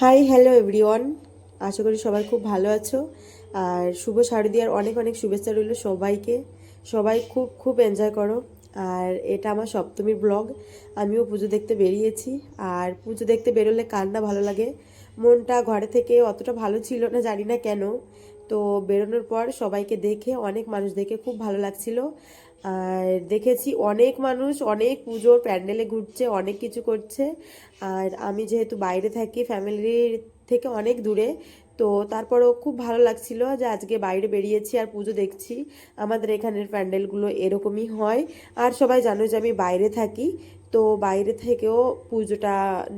Hi hello everyone আশা করি সবাই খুব ভালো আছো। আর শুভ শারদীয়ার অনেক অনেক শুভেচ্ছা রইল সবাইকে। সবাই খুব খুব এনজয় করো। আর এটা আমার সপ্তমীর ব্লগ আমিও পুজো দেখতে বেরিয়েছি। আর পুজো দেখতে বেরোলে কার না ভালো লাগে? মনটা ঘরে থেকে অতটা ভালো ছিল না, জানি না কেন। তো বেরোনোর পর সবাইকে দেখে, অনেক মানুষ দেখে খুব ভালো লাগছিল। আর দেখেছি অনেক মানুষ, অনেক পুজোর প্যান্ডেলে ঘুরছে, অনেক কিছু করছে। আর আমি যেহেতু বাইরে থাকি ফ্যামিলির থেকে অনেক দূরে, তো তারপরও খুব ভালো লাগছিল যে আজকে বাইরে বেরিয়েছি আর পুজো দেখছি। আমাদের এখানের প্যান্ডেলগুলো এরকমই হয়। আর সবাই জানো যে আমি বাইরে থাকি তো বাইরে থেকেও পুজোটা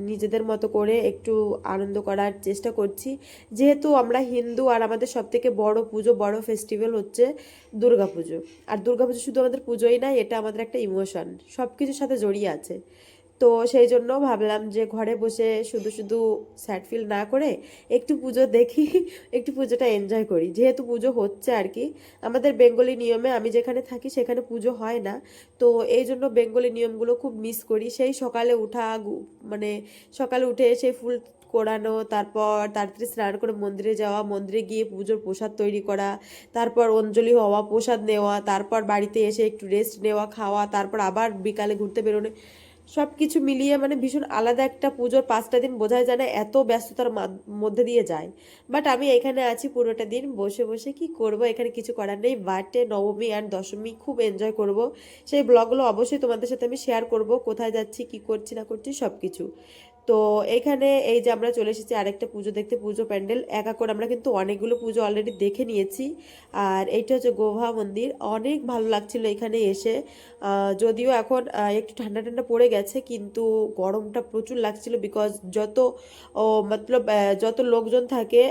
নিজেদের মতো করে একটু আনন্দ করার চেষ্টা করছি। যেহেতু আমরা হিন্দু আর আমাদের সব থেকে বড় পুজো, বড় ফেস্টিভ্যাল হচ্ছে দুর্গাপুজো আর দুর্গাপুজো শুধু আমাদের পুজোই না, এটা আমাদের একটা ইমোশন সব কিছুর সাথে জড়িয়ে আছে। তো সেই জন্য ভাবলাম যে ঘরে বসে শুধু শুধু স্যাড ফিল না করে একটু পুজো দেখি, একটু পুজোটা এনজয় করি। যেহেতু পুজো হচ্ছে আর কি, আমাদের বেঙ্গলি নিয়মে আমি যেখানে থাকি সেখানে পুজো হয় না। তো এই জন্য বেঙ্গলি নিয়মগুলো খুব মিস করি। সেই সকালে উঠা মানে সকালে উঠে সেই ফুল কোরানো, তারপর তাড়াতাড়ি স্নান করে মন্দিরে যাওয়া, মন্দিরে গিয়ে পুজোর প্রসাদ তৈরি করা, তারপর অঞ্জলি হওয়া, প্রসাদ নেওয়া, তারপর বাড়িতে এসে একটু রেস্ট নেওয়া, খাওয়া, তারপর আবার বিকালে ঘুরতে বেরোনো। সব কিছু মিলিয়ে মানে ভীষণ আলাদা একটা পুজোর পাঁচটা দিন বোঝাই যায় না, এত ব্যস্ততার মধ্যে দিয়ে যায়। বাট আমি এখানে আছি পুরোটা দিন, বসে বসে কি করব? এখানে কিছু করার নেই। বাটে নবমী আর দশমী খুব এনজয় করব। সেই ব্লগগুলো অবশ্যই তোমাদের সাথে আমি শেয়ার করব, কোথায় যাচ্ছি, কি করছি, না করছি সব কিছু তো এখানে এই যে আমরা চলে এসেছি আরেকটা পুজো দেখতে, পুজো প্যান্ডেল। একা করে আমরা কিন্তু অনেকগুলো পুজো অলরেডি দেখে নিয়েছি। আর এইটা হচ্ছে গোভা মন্দির। অনেক ভালো লাগছিল এখানে এসে। যদিও এখন একটু ঠান্ডা ঠান্ডা পড়ে গেছে, কিন্তু গরমটা প্রচুর লাগছিল বিকজ যত মতলব যত লোকজন থাকে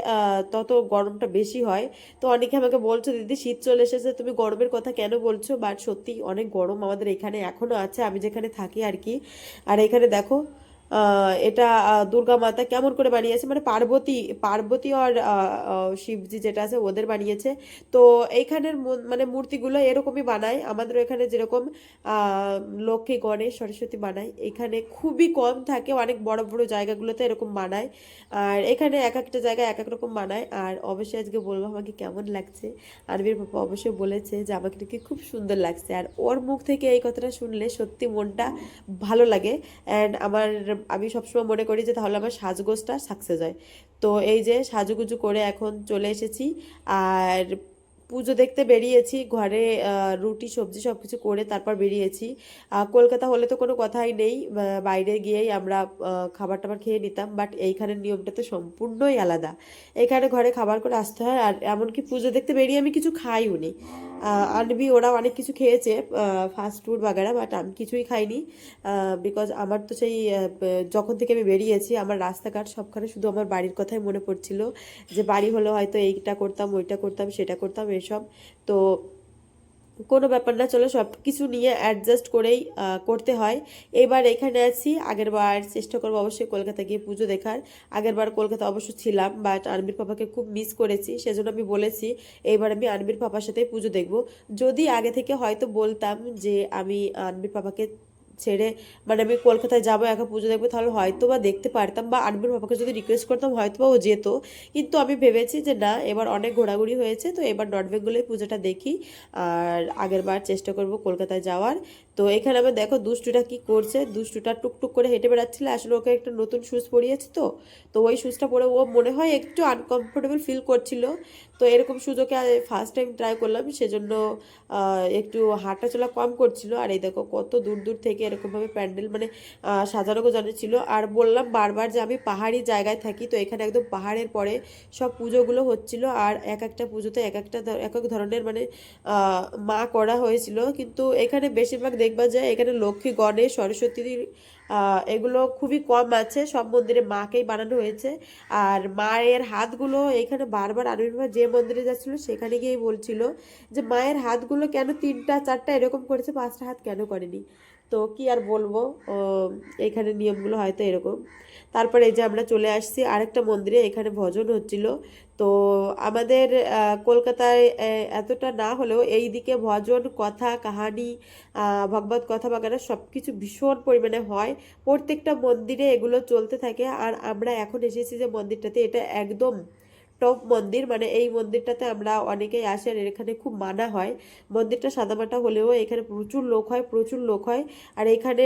তত গরমটা বেশি হয়। তো অনেকে আমাকে বলছো, দিদি, শীত চলে এসেছে, তুমি গরমের কথা কেন বলছো? বাট সত্যি অনেক গরম আমাদের এখানে এখনও আছে। আমি যেখানে থাকি আর কি। আর এখানে দেখো এটা দুর্গা মাতা কেমন করে বানিয়েছে? মানে পার্বতী পার্বতী আর শিবজি যেটা আছে, ওদের বানিয়েছে। তো এইখানের মানে মূর্তিগুলো এরকমই বানায়। আমাদের এখানে যেরকম লক্ষ্মী, গণেশ, সরস্বতী বানায়। এখানে খুবই কম থাকে, অনেক বড় বড় জায়গাগুলোতে এরকম বানায়। আর এখানে এক একটা জায়গায় এক এক রকম বানায়। আর অবশ্যই আজকে বলব আমাকে কেমন লাগছে। আরবির পাপা অবশ্যই বলেছে যে, আমাকে নাকি খুব সুন্দর লাগছে। আর ওর মুখ থেকে এই কথাটা শুনলে সত্যি মনটা ভালো লাগে। অ্যান্ড আমার আমি সবসময় মনে করি যে তাহলে আমার সাজগোজটা সাকসেস হয়। তো এই যে সাজুগুজু করে এখন চলে এসেছি। আর পুজো দেখতে বেরিয়েছি ঘরে রুটি সবজি সব কিছু করে তারপর বেরিয়েছি। কলকাতা হলে তো কোনো কথাই নেই বাইরে গিয়েই আমরা খাবার টাবার খেয়ে নিতাম বাট এইখানের নিয়মটা তো সম্পূর্ণই আলাদা। এখানে ঘরে খাবার করে আসতে হয় আর এমনকি পুজো দেখতে বেরিয়ে আমি কিছু খাইও নি। আহ, আনবি ওরা অনেক কিছু খেয়েছে ফাস্ট ফুড বাগেরা বাট আমি কিছুই খাইনি বিকজ আমার তো সেই যখন থেকে আমি বেরিয়েছি আমার রাস্তাঘাট সবখানে শুধু আমার বাড়ির কথাই মনে পড়ছিল যে বাড়ি হলে হয়তো এইটা করতাম ওইটা করতাম সেটা করতাম এসব। তো কোনো ব্যাপার না, চলো সব কিছু নিয়ে অ্যাডজাস্ট করেই করতে হয়। এবার এখানে আছি, আগের বার চেষ্টা করব অবশ্যই কলকাতা গিয়ে পুজো দেখার। আগের বার কলকাতা অবশ্য ছিলাম বাট আনবির পাপাকে খুব মিস করেছি, সেজন্য আমি বলেছি এইবার আমি আনবির পাপার সাথে পুজো দেখব। যদি আগে থেকে হয়তো বলতাম যে, আমি আনবির পাপাকে ছেড়ে মানে আমি কলকাতায় যাব, একা পুজো দেখব, তাহলে হয়তো বা দেখতে পারতাম বা আনবেন বাবাকে যদি রিকোয়েস্ট করতাম হয়তো বা ও যেত। কিন্তু আমি ভেবেছি যে না, এবার অনেক ঘোরাঘুরি হয়েছে, তো এবার নর্থ বেঙ্গলে পুজোটা দেখি। আর আগের বার চেষ্টা করব কলকাতায় যাওয়ার। তো এখানে আমি দেখো দুষ্টুটা কি করছে? দুষ্টুটা টুকটুক করে হেঁটে বেড়াচ্ছিল আসলে ওকে একটা নতুন শুজ পরিয়েছে তো। তো ওই শুজটা পরে ও মনে হয় একটু আনকমফোর্টেবল ফিল করছিল। তো এরকম সুযোগে ফার্স্ট টাইম ট্রাই করলাম সেজন্য একটু হাঁটা চলা কম করছিল। আর এই দেখো কত দূর দূর থেকে এরকমভাবে প্যান্ডেল মানে আহ, সাজানো গোছানো ছিল। আর বললাম বারবার যে আমি পাহাড়ি জায়গায় থাকি তো এখানে একদম পাহাড়ের পরে সব পুজোগুলো হচ্ছিল। আর এক একটা পুজোতে এক একটা এক এক ধরনের মানে মা করা হয়েছিল। কিন্তু এখানে বেশিরভাগ দেখবা যায় এখানে লক্ষ্মী, গণেশ, সরস্বতী এগুলো খুবই কম আছে। সব মন্দিরে মাকেই বানানো হয়েছে। আর মায়ের হাতগুলো এখানে বারবার আনুর্ভাব যে মন্দিরে যাচ্ছিল সেখানে গিয়েই বলছিল যে, মায়ের হাতগুলো কেন তিনটা, চারটা এরকম করেছে, পাঁচটা হাত কেন করেনি? তো কি আর বলব? এখানে নিয়মগুলো হয়তো এরকম। তারপরে এই যে আমরা চলে আসছি আরেকটা মন্দিরে, এখানে ভজন হচ্ছিল। তো আমাদের কলকাতায় এতটা না হলেও এই দিকে ভজন, কথা, কাহানি ভগবত কথা বাগানা সব কিছু ভীষণ পরিমাণে হয়। প্রত্যেকটা মন্দিরে এগুলো চলতে থাকে। আর আমরা এখন এসেছি যে মন্দিরটাতে, এটা একদম টপ মন্দির মানে এই মন্দিরটাতে আমরা অনেকেই আসি আর এখানে খুব মানা হয়। মন্দিরটা সাদামাটা হলেও এখানে প্রচুর লোক হয়, প্রচুর লোক হয়। আর এখানে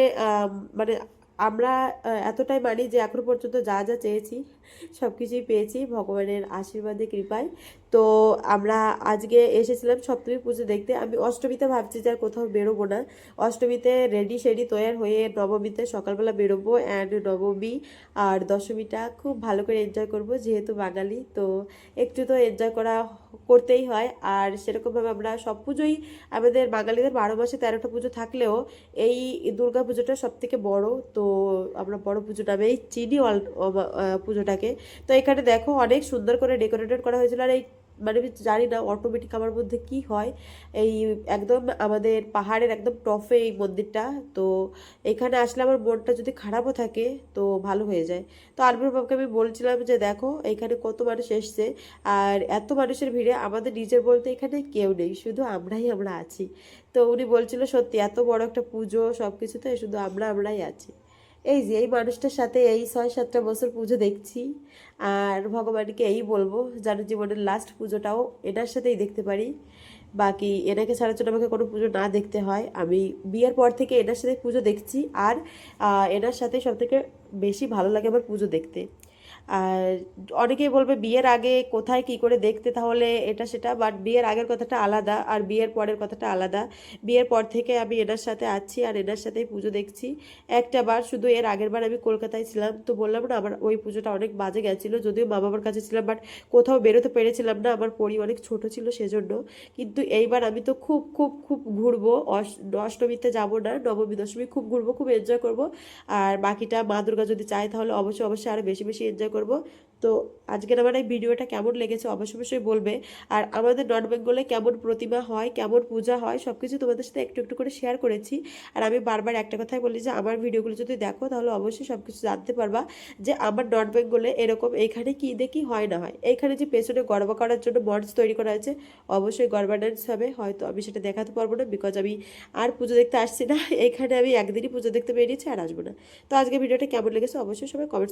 মানে আমরা এতটাই মানি যে এখনও পর্যন্ত যা যা চেয়েছি সব কিছুই পেয়েছি। ভগবানের আশীর্বাদে, কৃপায়। তো আমরা আজকে এসেছিলাম সপ্তমী পুজো দেখতে। আমি অষ্টমীতে ভাবছি যে আর কোথাও বেরোবো না। অষ্টমীতে রেডি, সেডি, তৈয়ার হয়ে নবমীতে সকালবেলা বেরোবো অ্যান্ড নবমী আর দশমীটা খুব ভালো করে এনজয় করব যেহেতু বাঙালি। তো একটু তো এনজয় করা করতেই হয়। আর সেরকমভাবে আমরা সব পুজোই আমাদের বাঙালিদের বারো মাসে তেরোটা পুজো থাকলেও এই দুর্গা পুজোটা সব থেকে বড়। তো আমরা বড় পুজো নামেই চিনি পুজোটাকে। তো এখানে দেখো অনেক সুন্দর করে ডেকোরেটেড করা হয়েছিল। আর এই মানে আমি জানি না অটোমেটিক আমার মধ্যে কি হয়। এই একদম আমাদের পাহাড়ের একদম টপে এই মন্দিরটা, তো এখানে আসলে আমার মনটা যদি খারাপও থাকে, তো ভালো হয়ে যায়। তো আলবির বাবুকে আমি বলছিলাম যে, দেখো, এখানে কত মানুষ এসছে, আর এত মানুষের ভিড়ে আমাদের নিজের বলতে এখানে কেউ নেই, শুধু আমরাই, আমরা আছি। তো উনি বলছিল, সত্যি, এত বড় একটা পুজো সব কিছুতে শুধু আমরা, আমরাই আছি। এই যে, এই মানুষটার সাথে এই ছয় সাতটা বছর পুজো দেখছি। আর ভগবানকে এই বলব, যেন জীবনের লাস্ট পুজোটাও এনার সাথেই দেখতে পারি। বাকি এনাকে ছাড়া জন্য আমাকে কোনো পুজো না দেখতে হয়। আমি বিয়ের পর থেকে এনার সাথে পুজো দেখছি। আর এনার সাথে সব থেকে বেশি ভালো লাগে আমার পুজো দেখতে। আর অনেকেই বলবে বিয়ের আগে কোথায় কি করে দেখতে তাহলে এটা সেটা বাট বিয়ের আগের কথাটা আলাদা আর বিয়ের পরের কথাটা আলাদা। বিয়ের পর থেকে আমি এনার সাথে আছি আর এনার সাথেই পুজো দেখছি। একটা বার শুধু এর আগের বার আমি কলকাতায় ছিলাম, তো বললাম না আমার ওই পুজোটা অনেক বাজে গেছিল, যদিও মা বাবার কাছে ছিলাম বাট কোথাও বেরোতে পেরেছিলাম না, আমার পরি অনেক ছোট ছিল সেজন্য। কিন্তু এইবার আমি তো খুব খুব খুব ঘুরবো অষ্টমীতে যাব না, নবমী, দশমী খুব ঘুরবো, খুব এনজয় করব। আর বাকিটা মা দুর্গা যদি চায় তাহলে অবশ্যই অবশ্যই আরও বেশি বেশি এনজয় করব। তো আজকের আমার এই ভিডিওটা কেমন লেগেছে অবশ্যই অবশ্যই বলবে। আর আমাদের নর্থ বেঙ্গলে কেমন প্রতিমা হয়, কেমন পূজা হয় সব কিছু তোমাদের সাথে একটু একটু করে শেয়ার করেছি। আর আমি বারবার একটা কথাই বলি যে, আমার ভিডিওগুলো যদি দেখো তাহলে অবশ্যই সব কিছু জানতে পারবা যে, আমার নর্থ বেঙ্গলে এরকম এইখানে কী দেখি হয় না হয়। এইখানে যে পেছনে গর্ব করার জন্য মঞ্চ তৈরি করা হয়েছে, অবশ্যই গর্বা ডান্স হবে। হয়তো আমি সেটা দেখাতে পারব না বিকজ আমি আর পুজো দেখতে আসছি না। এখানে আমি একদিনই পুজো দেখতে বেরিয়েছি আর আসব না। তো আজকে ভিডিওটা কেমন লেগেছে অবশ্যই সবাই কমেন্টস